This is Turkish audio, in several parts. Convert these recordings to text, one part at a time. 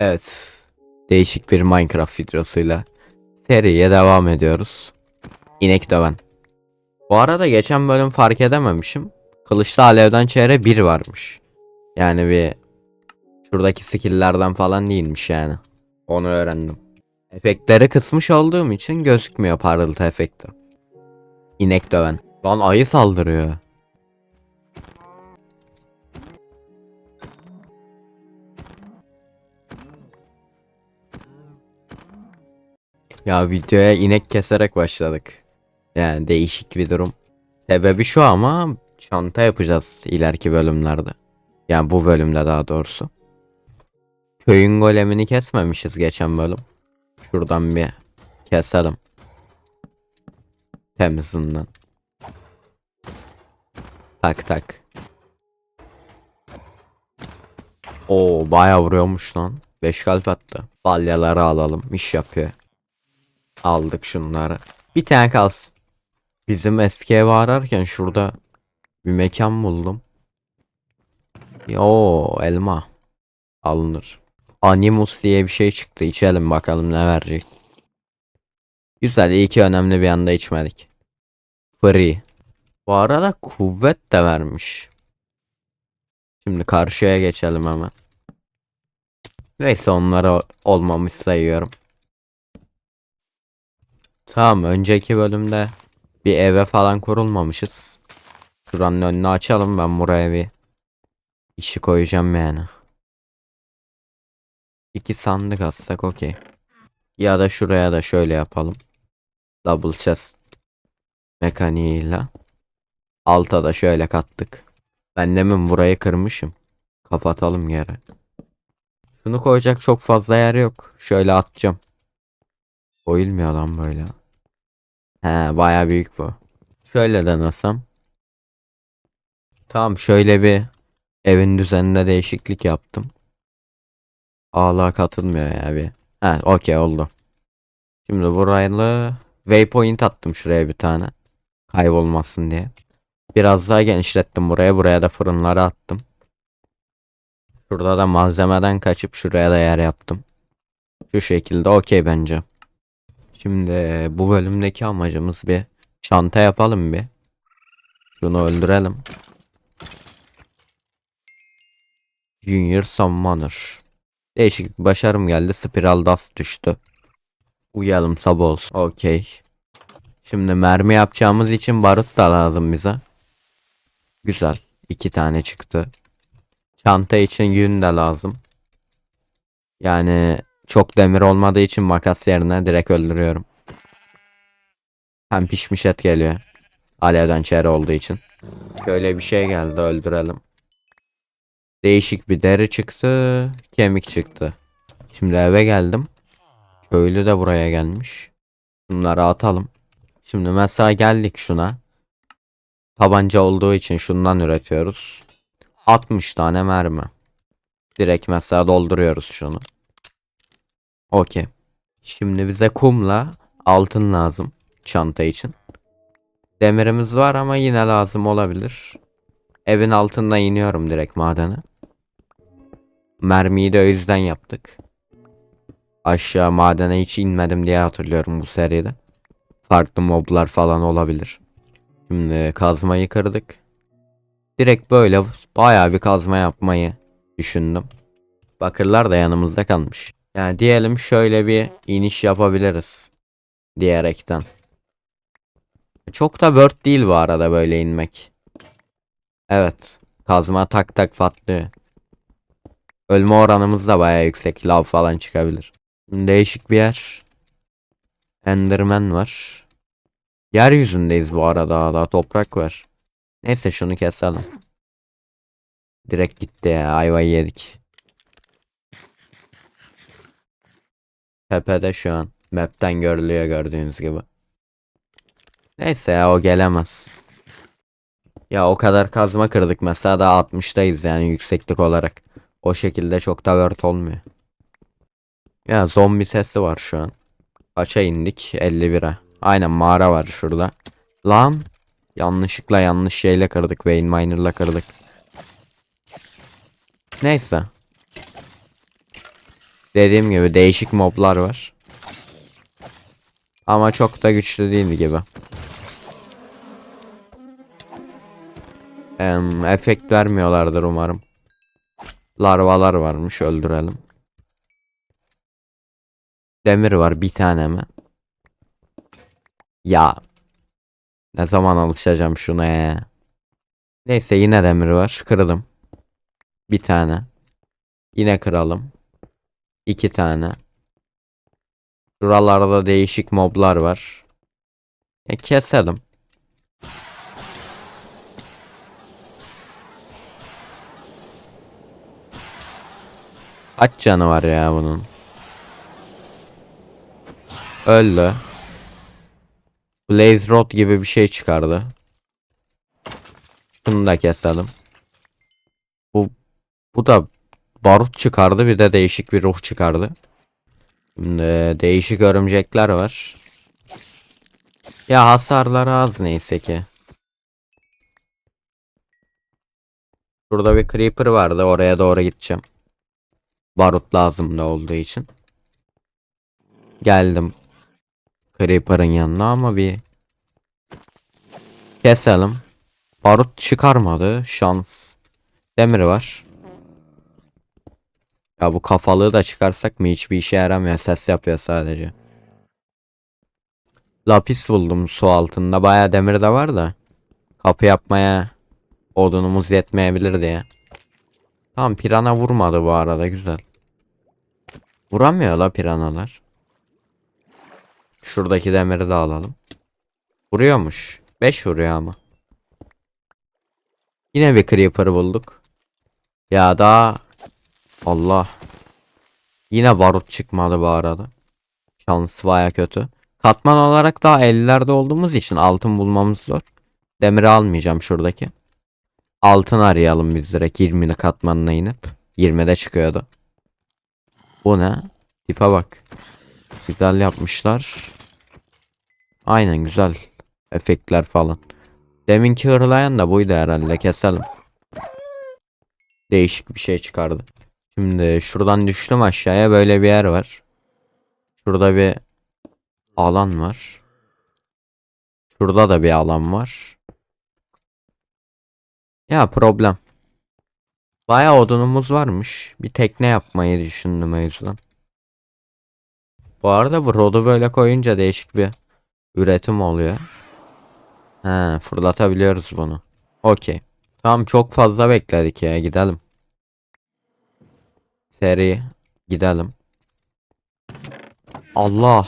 Evet. Değişik bir Minecraft videosuyla seriye devam ediyoruz. İnek döven. Bu arada geçen bölüm fark edememişim. Kılıçlı alevden çeyre 1 varmış. Yani bir şuradaki skill'lerden falan değilmiş yani. Onu öğrendim. Efektleri kısmış olduğum için gözükmüyor parıltı efekti. İnek döven. Lan ayı saldırıyor. Ya videoya inek keserek başladık. Yani değişik bir durum. Sebebi şu ama çanta yapacağız ileriki bölümlerde. Yani bu bölümde daha doğrusu. Köyün golemini kesmemişiz geçen bölüm. Şuradan bir keselim. Temizinden. Tak tak. Oo bayağı vuruyormuş lan. 5 kalp attı. Balyaları alalım. İş yapıyor. Aldık şunları. Bir tane kalsın. Bizim eski evi ararken şurada bir mekan buldum. Yo elma. Alınır. Animus diye bir şey çıktı. İçelim bakalım ne verecek. Güzel iyi ki önemli bir anda içmedik. Free. Bu arada kuvvet de vermiş. Şimdi karşıya geçelim hemen. Neyse onları olmamış sayıyorum. Tamam önceki bölümde bir eve falan kurulmamışız. Şuranın önünü açalım ben buraya bir işi koyacağım yani. İki sandık atsak okey. Ya da şuraya da şöyle yapalım. Double chest mekaniğiyle. Alta da şöyle kattık. Ben demin burayı kırmışım. Kapatalım yere. Şunu koyacak çok fazla yer yok. Şöyle atacağım. Koyulmuyor lan böyle. He baya büyük bu. Şöyle denesem. Tamam şöyle bir evin düzeninde değişiklik yaptım. Ağla katılmıyor ya bir. He okey oldu. Şimdi burayla waypoint attım şuraya bir tane. Kaybolmasın diye. Biraz daha genişlettim buraya. Buraya da fırınları attım. Şurada da malzemeden kaçıp şuraya da yer yaptım. Şu şekilde okey bence. Şimdi bu bölümdeki amacımız bir çanta yapalım bir. Şunu öldürelim. Junior Summoner. Değişik bir başarım geldi. Spiral Dust düştü. Uyalım sabah olsun. Okey. Şimdi mermi yapacağımız için barut da lazım bize. Güzel. iki tane çıktı. Çanta için yün de lazım. Yani çok demir olmadığı için makas yerine direkt öldürüyorum. Hem pişmiş et geliyor. Alevden çeri olduğu için. Şöyle bir şey geldi öldürelim. Değişik bir deri çıktı. Kemik çıktı. Şimdi eve geldim. Köylü de buraya gelmiş. Bunları atalım. Şimdi mesela geldik şuna. Tabanca olduğu için şundan üretiyoruz. 60 tane mermi. Direkt mesela dolduruyoruz şunu. Okey. Şimdi bize kumla altın lazım çanta için. Demirimiz var ama yine lazım olabilir. Evin altından iniyorum direkt madene. Mermiyi de o yüzden yaptık. Aşağı madene hiç inmedim diye hatırlıyorum bu seride. Farklı moblar falan olabilir. Şimdi kazmayı kırdık. Direkt böyle bayağı bir kazma yapmayı düşündüm. Bakırlar da yanımızda kalmış. Yani diyelim şöyle bir iniş yapabiliriz. Diyerekten. Çok da word değil bu arada böyle inmek. Evet. Kazma tak tak patlıyor. Ölme oranımız da bayağı yüksek. Lav falan çıkabilir. Değişik bir yer. Enderman var. Yeryüzündeyiz bu arada hala toprak var. Neyse şunu keselim. Direkt gitti ya ayvayı yedik. Tepede şu an. Map'ten görülüyor gördüğünüz gibi. Neyse ya o gelemez. Ya o kadar kazma kırdık mesela da 60'tayız yani yükseklik olarak. O şekilde çok da word olmuyor. Ya zombi sesi var şu an. Kaça indik? 51'e. Aynen mağara var şurada. Lan. Yanlışlıkla yanlış şeyle kırdık. Vein Miner'la kırdık. Neyse. Dediğim gibi değişik moblar var. Ama çok da güçlü değil gibi. Em, efekt vermiyorlardır umarım. Larvalar varmış öldürelim. Demir var bir tane mi? Ya. Ne zaman alışacağım şuna ya. Neyse yine demir var. Kıralım. Bir tane. Yine kıralım. İki tane. Şuralarda değişik moblar var. E keselim. Kaç canı var ya bunun? Öldü. Blaze Rod gibi bir şey çıkardı. Şunu da keselim. Bu bu da barut çıkardı bir de değişik bir ruh çıkardı. Şimdi değişik örümcekler var. Ya hasarları az neyse ki. Burada bir creeper vardı oraya doğru gideceğim. Barut lazım da olduğu için. Geldim. Creeper'ın yanına ama bir keselim. Barut çıkarmadı. Şans. Demir var. Ya bu kafalığı da çıkarsak mı hiçbir işe yaramıyor. Ses yapıyor sadece. Lapis buldum su altında. Baya demir de var da. Kapı yapmaya odunumuz yetmeyebilir diye. Tamam pirana vurmadı bu arada güzel. Vuramıyor la piranalar. Şuradaki demiri de alalım. Vuruyormuş. 5 vuruyor ama. Yine bir creeper bulduk. Ya da Allah. Yine barut çıkmadı bu arada. Şans baya kötü. Katman olarak daha 50'lerde olduğumuz için altın bulmamız zor. Demiri almayacağım şuradaki. Altın arayalım biz direkt 20'li katmanına inip. 20'de çıkıyordu. Bu ne? Tipe bak. Güzel yapmışlar. Aynen güzel. Efektler falan. Deminki hırlayan da buydu herhalde keselim. Değişik bir şey çıkardı. Şimdi şuradan düştüm aşağıya böyle bir yer var. Şurada bir alan var. Şurada da bir alan var. Ya problem. Bayağı odunumuz varmış. Bir tekne yapmayı düşündüm o yüzden. Bu arada bu rodu böyle koyunca değişik bir üretim oluyor. He, fırlatabiliyoruz bunu. Okey. Tamam çok fazla bekledik ya gidelim. Seri gidelim. Allah.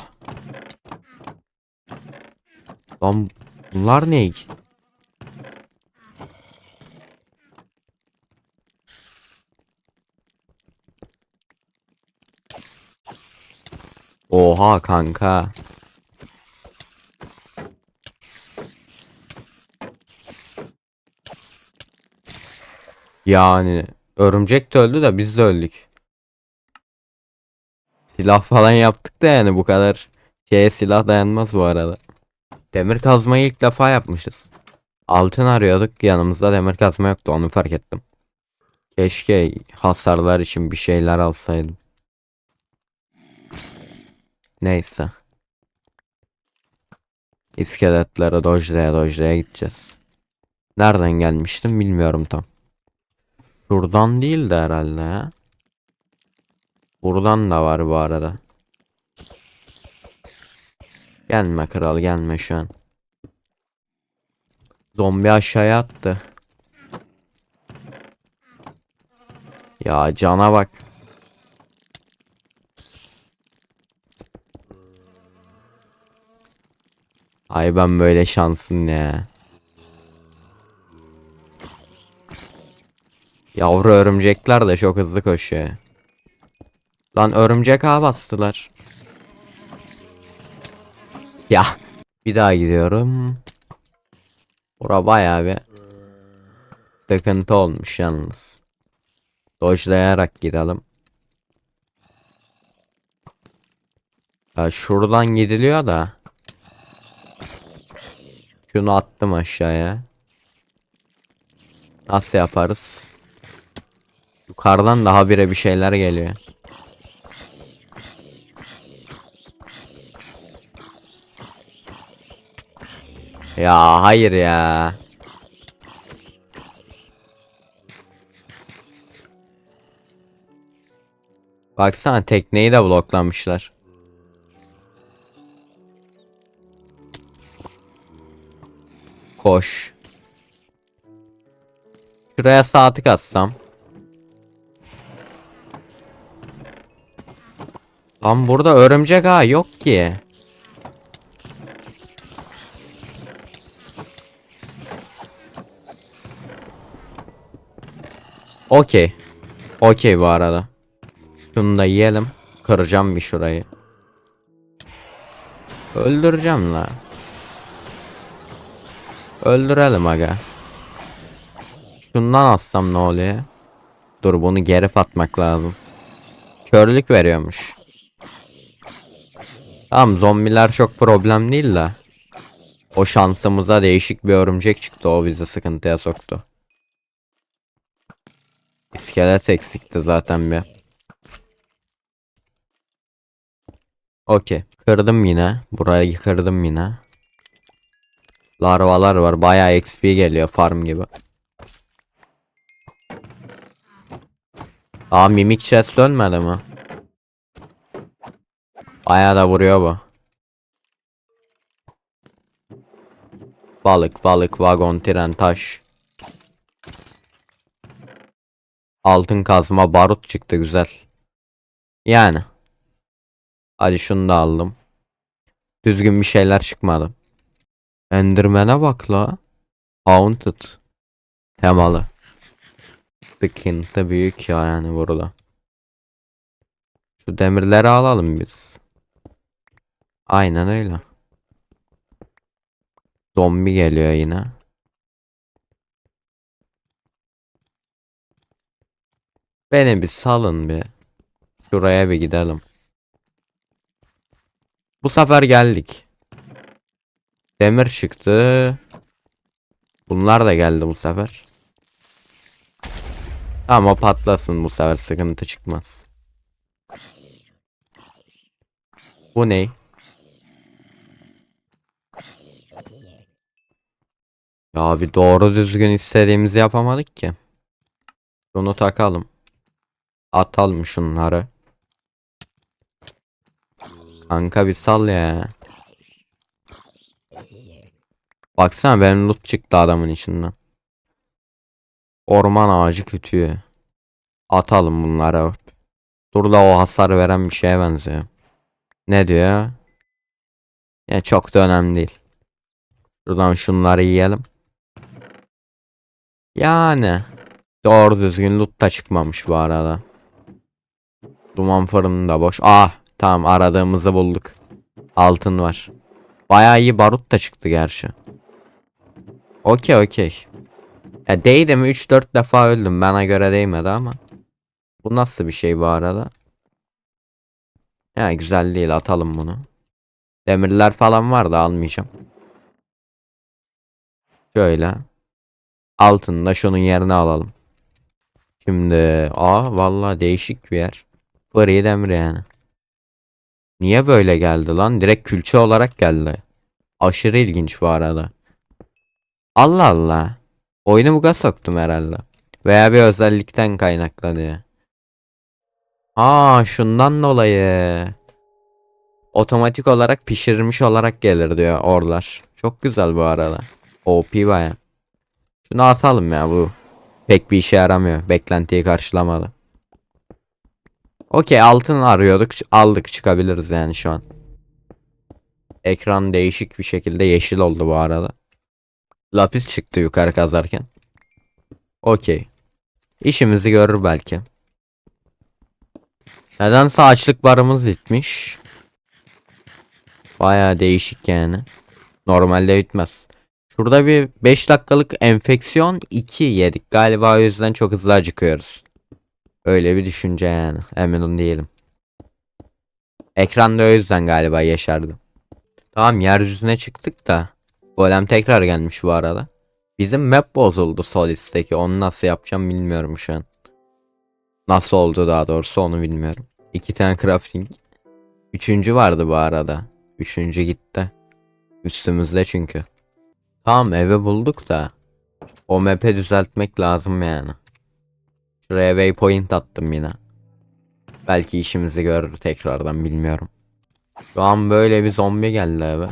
Lan bunlar ne? Oha kanka. Yani örümcek de öldü de biz de öldük. Silah falan yaptık da yani bu kadar şeye silah dayanmaz bu arada. Demir kazmayı ilk defa yapmışız. Altın arıyorduk yanımızda demir kazma yoktu onu fark ettim. Keşke hasarlar için bir şeyler alsaydım. Neyse. İskeletlere dojlaya dojlaya gideceğiz. Nereden gelmiştim bilmiyorum tam. Şuradan değil de herhalde ya. Buradan da var bu arada. Gelme kral gelme şu an. Zombi aşağıya attı. Ya cana bak. Ay ben böyle şansın ya. Yavru örümcekler de çok hızlı koşuyor. Lan örümcek ağa bastılar. Ya bir daha gidiyorum. Bura bayağı bir sıkıntı olmuş yalnız. Dojlayarak gidelim. Ya şuradan gidiliyor da. Şunu attım aşağıya. Nasıl yaparız? Yukarıdan daha bire bir şeyler geliyor. Ya hayır ya. Baksana tekneyi de bloklamışlar. Koş. Şuraya saati kassam. Lan burada örümcek ağı yok ki. Okey. Okey bu arada. Şunu da yiyelim. Kıracağım bir şurayı. Öldüreceğim la. Öldürelim aga. Şundan assam ne oluyor? Dur bunu geri atmak lazım. Körlük veriyormuş. Tamam zombiler çok problem değil de. O şansımıza değişik bir örümcek çıktı o bizi sıkıntıya soktu. İskelet eksikti zaten bir. Okey. Kırdım yine. Burayı kırdım yine. Larvalar var. Bayağı XP geliyor farm gibi. Aa mimik chest dönmedi mi? Bayağı da vuruyor bu. Balık, balık, vagon, tren, taş. Altın kazma, barut çıktı güzel. Yani. Hadi şunu da aldım. Düzgün bir şeyler çıkmadı. Enderman'e bak la. Haunted. Temalı. Sıkıntı büyük ya yani burada. Şu demirleri alalım biz. Aynen öyle. Zombi geliyor yine. Beni bir salın bir. Şuraya bir gidelim. Bu sefer geldik. Demir çıktı. Bunlar da geldi bu sefer. Ama patlasın bu sefer sıkıntı çıkmaz. Bu ne? Ya bir doğru düzgün istediğimizi yapamadık ki. Bunu takalım. Atalım şunları. Kanka bir sal ya. Baksana benim loot çıktı adamın içinden. Orman ağacı kütüğü. Atalım bunları. Dur da o hasar veren bir şeye benziyor. Ne diyor? Ya çok da önemli değil. Şuradan şunları yiyelim. Yani. Doğru düzgün loot da çıkmamış bu arada. Duman fırını da boş. Ah tamam aradığımızı bulduk. Altın var. Bayağı iyi barut da çıktı gerçi. Okey okey. Ya değdi mi 3-4 defa öldüm. Bana göre değmedi ama. Bu nasıl bir şey bu arada? Ya güzel değil atalım bunu. Demirler falan var da almayacağım. Şöyle. Altını da şunun yerine alalım. Şimdi aa vallahi değişik bir yer. Free demir yani. Niye böyle geldi lan? Direkt külçe olarak geldi. Aşırı ilginç bu arada. Allah Allah. Oyunu buga soktum herhalde. Veya bir özellikten kaynaklanıyor. Aa şundan dolayı. Otomatik olarak pişirilmiş olarak gelir diyor orlar. Çok güzel bu arada. OP baya. Şunu atalım ya bu. Pek bir işe yaramıyor. Beklentiyi karşılamadı. Okey altın arıyorduk. Aldık çıkabiliriz yani şu an. Ekran değişik bir şekilde yeşil oldu bu arada. Lapis çıktı yukarı kazarken. Okey. İşimizi görür belki. Nedense açlık barımız bitmiş. Baya değişik yani. Normalde bitmez. Şurada bir 5 dakikalık enfeksiyon 2 yedik. Galiba o yüzden çok hızlı acıkıyoruz. Öyle bir düşünce yani. Emin değilim. Ekranda o yüzden galiba yaşardı. Tamam yeryüzüne çıktık da. Golem tekrar gelmiş bu arada. Bizim map bozuldu Solis'teki. Onu nasıl yapacağım bilmiyorum şu an. Nasıl oldu daha doğrusu onu bilmiyorum. İki tane crafting. Üçüncü vardı bu arada. Üçüncü gitti. Üstümüzde çünkü. Tamam evi bulduk da o map'i düzeltmek lazım yani. Şuraya waypoint attım yine. Belki işimizi görür tekrardan bilmiyorum. Şu an böyle bir zombi geldi eve.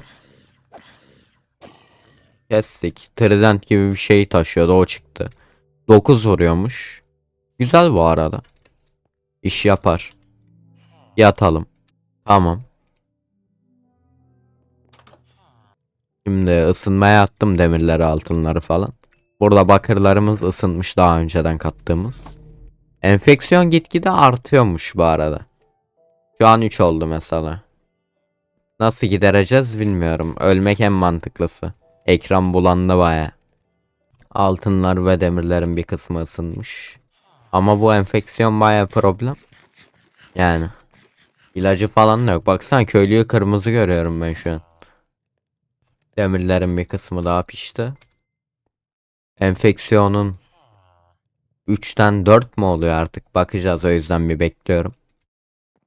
Kestik. Trident gibi bir şey taşıyordu o çıktı. 9 vuruyormuş. Güzel bu arada. İş yapar. Yatalım. Tamam. Şimdi ısınmaya attım demirleri altınları falan. Burada bakırlarımız ısınmış daha önceden kattığımız. Enfeksiyon gitgide artıyormuş bu arada. Şu an 3 oldu mesela. Nasıl gidereceğiz bilmiyorum. Ölmek en mantıklısı. Ekran bulandı baya. Altınlar ve demirlerin bir kısmı ısınmış. Ama bu enfeksiyon baya problem. Yani. İlacı falan da yok. Baksana köylüyü kırmızı görüyorum ben şu an. Demirlerin bir kısmı daha pişti. Enfeksiyonun 3'ten 4 mü oluyor artık bakacağız o yüzden bir bekliyorum.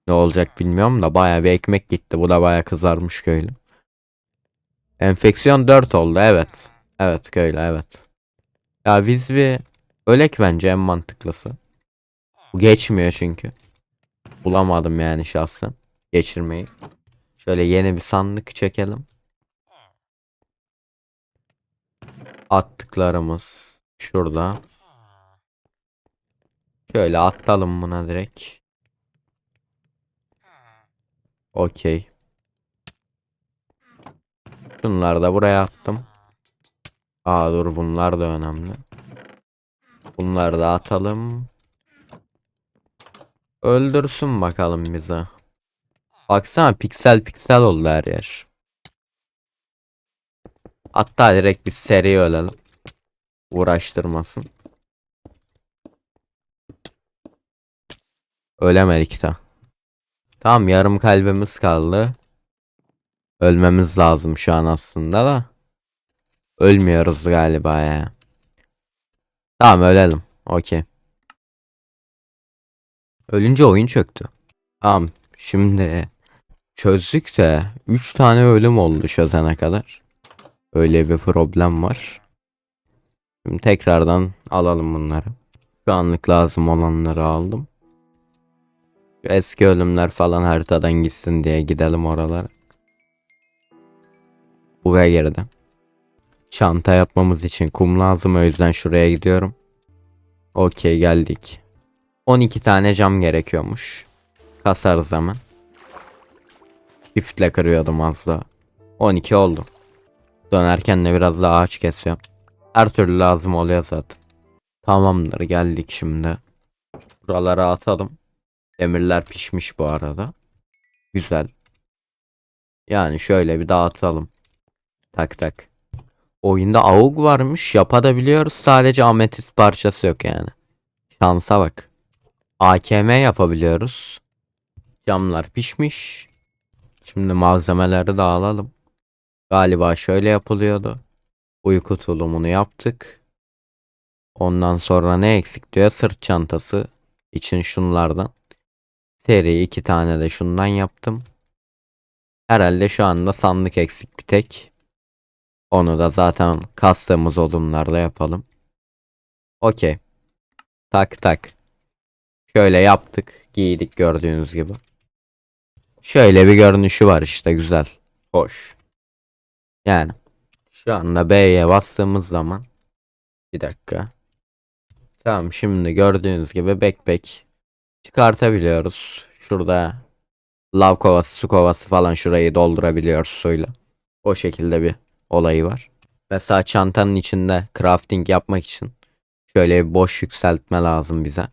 Ne olacak bilmiyorum da baya bir ekmek gitti. Bu da baya kızarmış köylü. Enfeksiyon 4 oldu evet. Evet köylü evet. Ya biz bir ölek bence en mantıklısı. Bu geçmiyor çünkü. Bulamadım yani şahsen geçirmeyi. Şöyle yeni bir sandık çekelim. Attıklarımız şurada. Şöyle atalım buna direkt. Okey. Şunları da buraya attım. Aa dur bunlar da önemli. Bunları da atalım. Öldürsün bakalım bize. Baksana piksel piksel oldu her yer. Hatta direkt bir seri ölelim. Uğraştırmasın. Ölemedik de. Tamam yarım kalbimiz kaldı. Ölmemiz lazım şu an aslında da. Ölmüyoruz galiba ya. Tamam ölelim. Okey. Ölünce oyun çöktü. Tamam şimdi çözdük de 3 tane ölüm oldu çözene kadar. Öyle bir problem var. Şimdi tekrardan alalım bunları. Şu anlık lazım olanları aldım. Eski ölümler falan haritadan gitsin diye gidelim oralara. Buraya girdi. Çanta yapmamız için kum lazım o yüzden şuraya gidiyorum. Okey geldik. 12 tane cam gerekiyormuş. Kasarız hemen. Çiftle kırıyordum az daha. 12 oldu. Dönerken de biraz daha ağaç kesiyorum. Her türlü lazım oluyor zaten. Tamamdır geldik şimdi. Buralara atalım. Demirler pişmiş bu arada. Güzel. Yani şöyle bir dağıtalım. Tak tak. Oyunda AUG varmış. Yapabiliyoruz. Sadece ametist parçası yok yani. Şansa bak. AKM yapabiliyoruz. Camlar pişmiş. Şimdi malzemeleri de alalım. Galiba şöyle yapılıyordu. Uyku tulumunu yaptık. Ondan sonra ne eksik diyor? Sırt çantası için şunlardan. Seri iki tane de şundan yaptım. Herhalde şu anda sandık eksik bir tek. Onu da zaten kastığımız odunlarla yapalım. Okey. Tak tak. Şöyle yaptık. Giydik gördüğünüz gibi. Şöyle bir görünüşü var işte güzel. Hoş. Yani. Şu anda B'ye bastığımız zaman. Bir dakika. Tamam şimdi gördüğünüz gibi backpack çıkartabiliyoruz. Şurada lav kovası, su kovası falan şurayı doldurabiliyoruz suyla. O şekilde bir olayı var. Mesela çantanın içinde crafting yapmak için şöyle bir boş yükseltme lazım bize.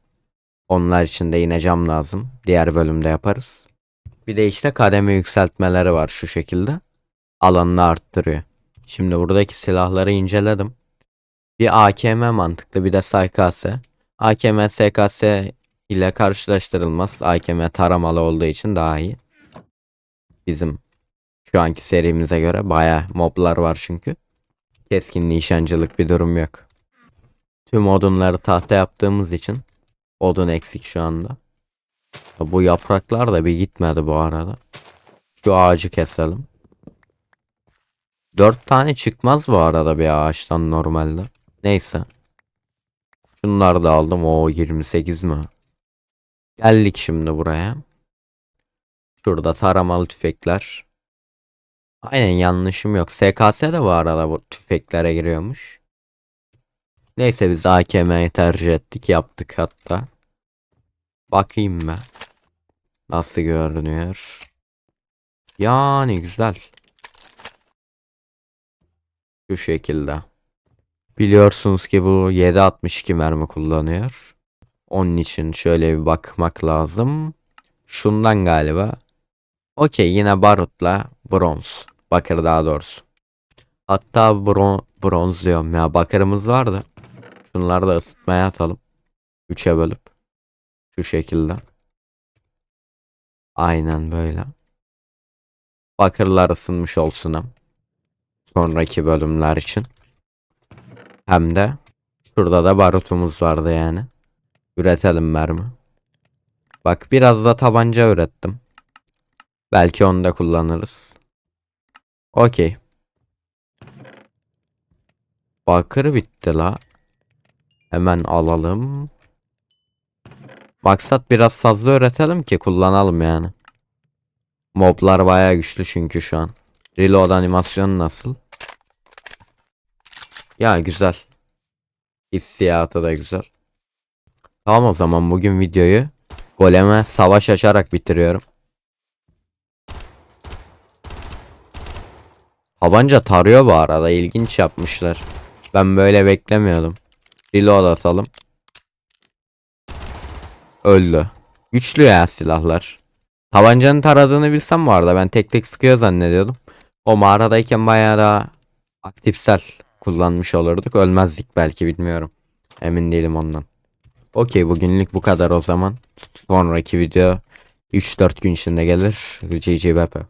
Onlar için de yine cam lazım. Diğer bölümde yaparız. Bir de işte kademe yükseltmeleri var şu şekilde. Alanını arttırıyor. Şimdi buradaki silahları inceledim. Bir AKM mantıklı bir de SKS. AKM SKS ile karşılaştırılmaz. AKM taramalı olduğu için daha iyi. Bizim şu anki serimize göre baya moblar var çünkü. Keskin nişancılık bir durum yok. Tüm odunları tahta yaptığımız için odun eksik şu anda. Bu yapraklar da bir gitmedi bu arada. Şu ağacı keselim. 4 tane çıkmaz bu arada bir ağaçtan normalde. Neyse. Şunları da aldım. O 28 mi? Geldik şimdi buraya. Şurada taramalı tüfekler. Aynen yanlışım yok. SKS de bu arada bu tüfeklere giriyormuş. Neyse biz AKM'yi tercih ettik. Yaptık hatta. Bakayım ben. Nasıl görünüyor? Yani güzel. Şu şekilde. Biliyorsunuz ki bu 7.62 mermi kullanıyor. Onun için şöyle bir bakmak lazım. Şundan galiba. Okey yine barutla bronz. Bakır daha doğrusu. Hatta bron bronz diyorum ya bakırımız vardı. Şunları da ısıtmaya atalım. 3'e bölüp. Şu şekilde. Aynen böyle. Bakırlar ısınmış olsun. Sonraki bölümler için. Hem de şurada da barutumuz vardı yani. Üretelim mermi. Bak biraz da tabanca ürettim. Belki onu da kullanırız. Okey. Bakır bitti la. Hemen alalım. Maksat biraz fazla üretelim ki kullanalım yani. Moblar bayağı güçlü çünkü şu an. Reload animasyonu nasıl? Ya güzel. Hissiyatı da güzel. Tamam o zaman bugün videoyu goleme savaş açarak bitiriyorum. Tabanca tarıyor bu arada ilginç yapmışlar. Ben böyle beklemiyordum. Reload atalım. Öldü. Güçlü ya silahlar. Tabancanın taradığını bilsem bu arada ben tek tek sıkıyor zannediyordum. O mağaradayken bayağı daha aktifsel kullanmış olurduk. Ölmezdik belki bilmiyorum. Emin değilim ondan. Okey bugünlük bu kadar o zaman. Sonraki video 3-4 gün içinde gelir. GG Bepe.